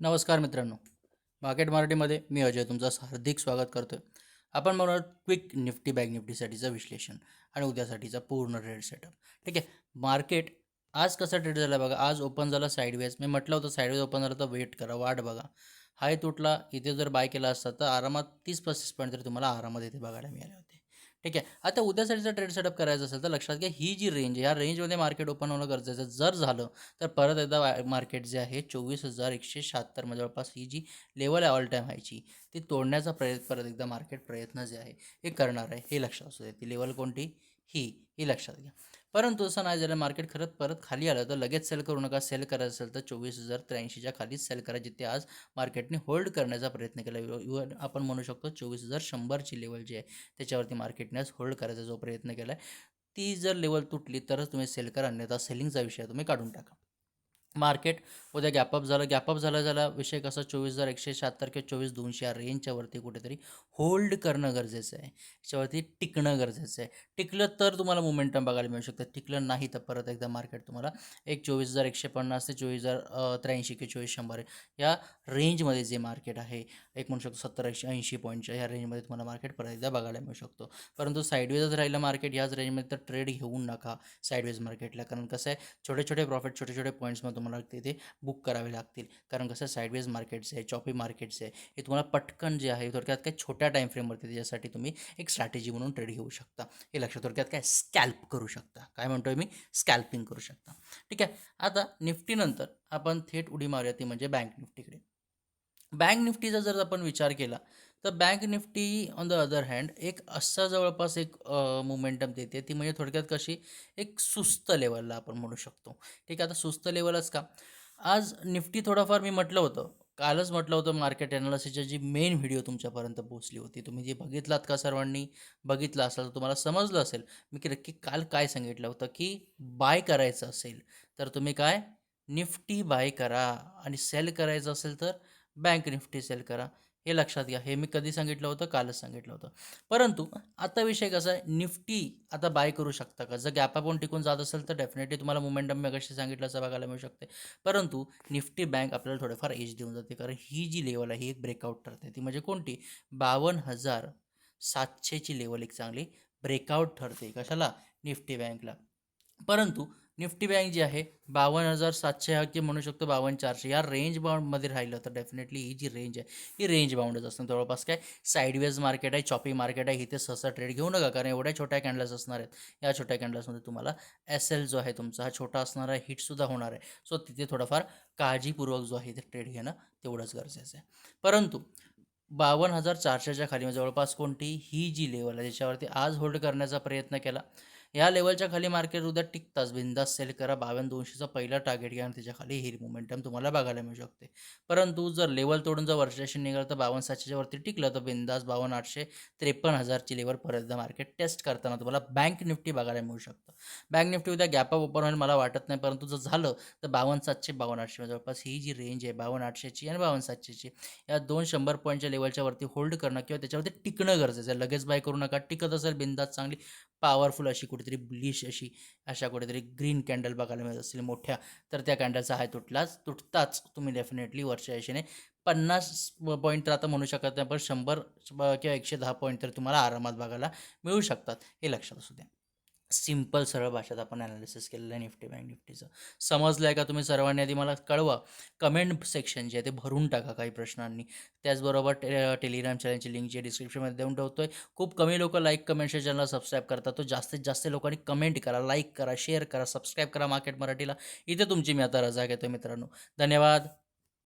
नमस्कार मित्रांनो. मार्केट मराठीमध्ये मी अजय तुमचं हार्दिक स्वागत करतो आहे आपण म्हणूया क्विक निफ्टी बॅग निफ्टीसाठीचं विश्लेषण आणि उद्यासाठीचा पूर्ण ट्रेड सेटअप ठीक आहे? मार्केट आज कसा ट्रेड झाला बघा? आज ओपन झालं साईडवेज मी म्हटलं होतं साईडवेज ओपन झालं तर वेट करा वाट बघा. हाय तुटला इथे जर बाय केला असता तर आरामात तीस पस्तीस पॉईंट तरी तुम्हाला आरामात इथे बघायला मिळाले. होते ठीक आहे. आता उद्यासाठीचा ट्रेड सेटअप करायचं असेल तर लक्षात घ्या ही जी रेंज आहे या रेंजमध्ये मार्केट ओपन होणं गरजेचं जर झालं तर परत एकदा मार्केट जे आहे चोवीस हजार एकशे शहात्तर जवळपास ही जी लेवल आहे ऑल टाईम हायची ती तोडण्याचा प्रयत्न परत एकदा मार्केट प्रयत्न जे आहे हे करणार आहे हे लक्षात असू दे. ती लेवल कोणती? ही ही लक्षात घ्या. परंतु असं नाही झालं मार्केट खरंच परत खाली आलं. तर लगेच सेल करू नका. सेल करायचं असेल तर चोवीस हजार त्र्याऐंशीच्या खालीच सेल करा जिथे आज मार्केटने होल्ड करण्याचा प्रयत्न केला. इव्हन आपण म्हणू शकतो चोवीस हजार शंभरची लेवल जी आहे त्याच्यावरती मार्केटने आज होल्ड करायचा जो प्रयत्न केला आहे ती जर लेवल तुटली तरच तुम्ही सेल करा. अन्यथा सेलिंगचा विषय तुम्ही काढून टाका. मार्केट उद्या गॅपअप झालं. गॅपअप झालं झाला विषय कसा? चोवीस हजार एकशे शहात्तर किंवा चोवीस दोनशे या रेंजच्यावरती कुठेतरी होल्ड करणं गरजेचं आहे. याच्यावरती टिकणं गरजेचं आहे. टिकलं तर तुम्हाला मोमेंटम बघायला मिळू शकतं. टिकलं नाही तर परत एकदा मार्केट तुम्हाला एक चोवीस हजार एकशे पन्नास ते चोवीस हजार त्र्याऐंशी किंवा चोवीस शंभर या रेंजमध्ये जे मार्केट आहे एक म्हणू शकतो सत्तर एकशे ऐंशी पॉईंटच्या ह्या रेंजमध्ये तुम्हाला मार्केट परत एकदा बघायला मिळू शकतो. परंतु साईडवेजच राहिलं मार्केट याच रेंजमध्ये तर ट्रेड घेऊ नका साईडवेज मार्केटला कारण कसं आहे छोटे छोटे प्रॉफिट छोटे छोटे पॉईंट्समध्ये तुम्हाला तिथे बुक करावे लागतील. कारण कसं साईडवेज मार्केट्स आहे चॉपी मार्केट्स आहे हे तुम्हाला पटकन जे आहे थोडक्यात काय छोट्या टाईम फ्रेमवरती त्याच्यासाठी तुम्ही एक स्ट्रॅटेजी म्हणून ट्रेड घेऊ शकता. हे लक्षात थोडक्यात काय स्कॅल्प करू शकता. काय म्हणतोय मी? स्कॅल्पिंग करू शकता. ठीक आहे? आता निफ्टीनंतर आपण थेट उडी मारूया ती म्हणजे बँक निफ्टीकडे. बँक निफ्टीचा जर आपण विचार केला तर bank Nifty on the other hand एक असा जवळपास एक मोमेंटम देते. ती म्हणजे थोडक्यात कशी? एक सुस्त लेवलला आपण म्हणू शकतो. ठीक आहे आता सुस्त लेवलच का? आज निफ्टी थोडाफार मी म्हटलं होतं कालच म्हटलं होतं मार्केट ॲनालिसिसची जी मेन व्हिडिओ तुमच्यापर्यंत पोहोचली होती. तुम्ही जी बघितलात का सर्वांनी? बघितलं असाल तर तुम्हाला समजलं असेल. मी की नक्की काल काय सांगितलं होतं की बाय करायचं असेल तर तुम्ही काय? निफ्टी बाय करा. आणि सेल करायचं असेल तर बँक निफ्टी सेल करा. हे लक्षात घ्या. हे मी कधी सांगितलं होतं? कालच सांगितलं होतं. परंतु आता विषय कसा आहे? निफ्टी आता बाय करू शकता का? जर गॅप आपण टिकून जात असेल तर डेफिनेटली तुम्हाला मोमेंटम मी कशी सांगितलं असं बघायला मिळू शकते. परंतु निफ्टी बँक आपल्याला थोडेफार एज देऊन जाते. कारण ही जी लेवल आहे ही एक ब्रेकआउट ठरते. ती म्हणजे कोणती? बावन्न हजार सातशेची लेवल एक चांगली ब्रेकआउट ठरते. कशाला? निफ्टी बँकला परंतु निफ्टी बँक जी आहे बावन्न हजार सातशे हा की म्हणू शकतो बावन्न चारशे या रेंज बाउंडमध्ये राहिलं तर डेफिनेटली ही जी रेंज आहे ही रेंज बाउंडच असतं जवळपास काय साईडवेज मार्केट आहे चॉपी मार्केट आहे इथे सहसा ट्रेड घेऊ नका कारण एवढ्या छोट्या कॅन्डल्स असणार आहेत. या छोट्या कॅन्डल्समध्ये तुम्हाला एस एल जो आहे तुमचा हा छोटा असणार आहे हिटसुद्धा होणार आहे. सो तिथे थोडंफार काळजीपूर्वक जो आहे ते ट्रेड घेणं तेवढंच गरजेचं आहे. परंतु बावन्न हजार चारशेच्या खाली जवळपास कोणती ही जी लेवल आहे ज्याच्यावरती आज होल्ड करण्याचा प्रयत्न केला या लेवलच्या खाली मार्केट उद्या टिकताच. बिंदास सेल करा. बावन्न दोनशेचा पहिला टार्गेट घ्या आणि त्याच्याखाली ही मोमेंटम तुम्हाला बघायला मिळू शकते. परंतु जर लेवल तोडून जर वर्षाशी निघालं तर बावन्न सातशेच्या वरती टिकलं तर बिंदास बावन्न आठशे त्रेपन्न हजारची लेवल परत मार्केट टेस्ट करताना तुम्हाला बँक निफ्टी बघायला मिळू शकतं. बँक निफ्टी उद्या गॅप अप ओपन होईल मला वाटत नाही. परंतु जर झालं तर बावन्न सातशे बावन्न आठशे म्हणजे जवळपास ही जी रेंज आहे बावन्न आठशेची आणि बावन्न सातशेची या दोन शंभर पॉईंटच्या लेवलच्या वरती होल्ड करणं किंवा त्याच्यावरती टिकणं गरजेचं आहे. लगेच बाय करू नका. टिकत असेल बिंदास चांगली पॉवरफुल अशी कुठेतरी ब्लिश अशी अशा कुठेतरी ग्रीन कॅन्डल बघायला मिळत असतील मोठ्या तर त्या कॅन्डलचा हाय तुटलाच तुटताच तुम्ही डेफिनेटली वरच्या यशेने पन्नास पॉईंट तर आता म्हणू शकत नाही पण शंभर किंवा एकशे दहा पॉईंट तर तुम्हाला आरामात बघायला मिळू शकतात हे लक्षात असू द्या. सिंपल सरळ भाषेत आपण ॲनालिसिस केलेलं आहे निफ्टी बँक निफ्टीचं. समजलं आहे का तुम्ही सर्वांनी? आधी मला कळवा. कमेंट सेक्शन जे आहे ते भरून टाका काही प्रश्नांनी. त्याचबरोबर टे टेलिग्राम चॅनलची लिंक जे डिस्क्रिप्शनमध्ये देऊन ठेवतो आहे खूप कमी लोक लाईक कमेंटच्या चॅनलला सबस्क्राईब करतात. तो जास्तीत जास्त लोकांनी कमेंट करा लाईक करा शेअर करा सबस्क्राईब करा मार्केट मराठीला. इथे तुमची मी आता रजा घेतो मित्रांनो. धन्यवाद.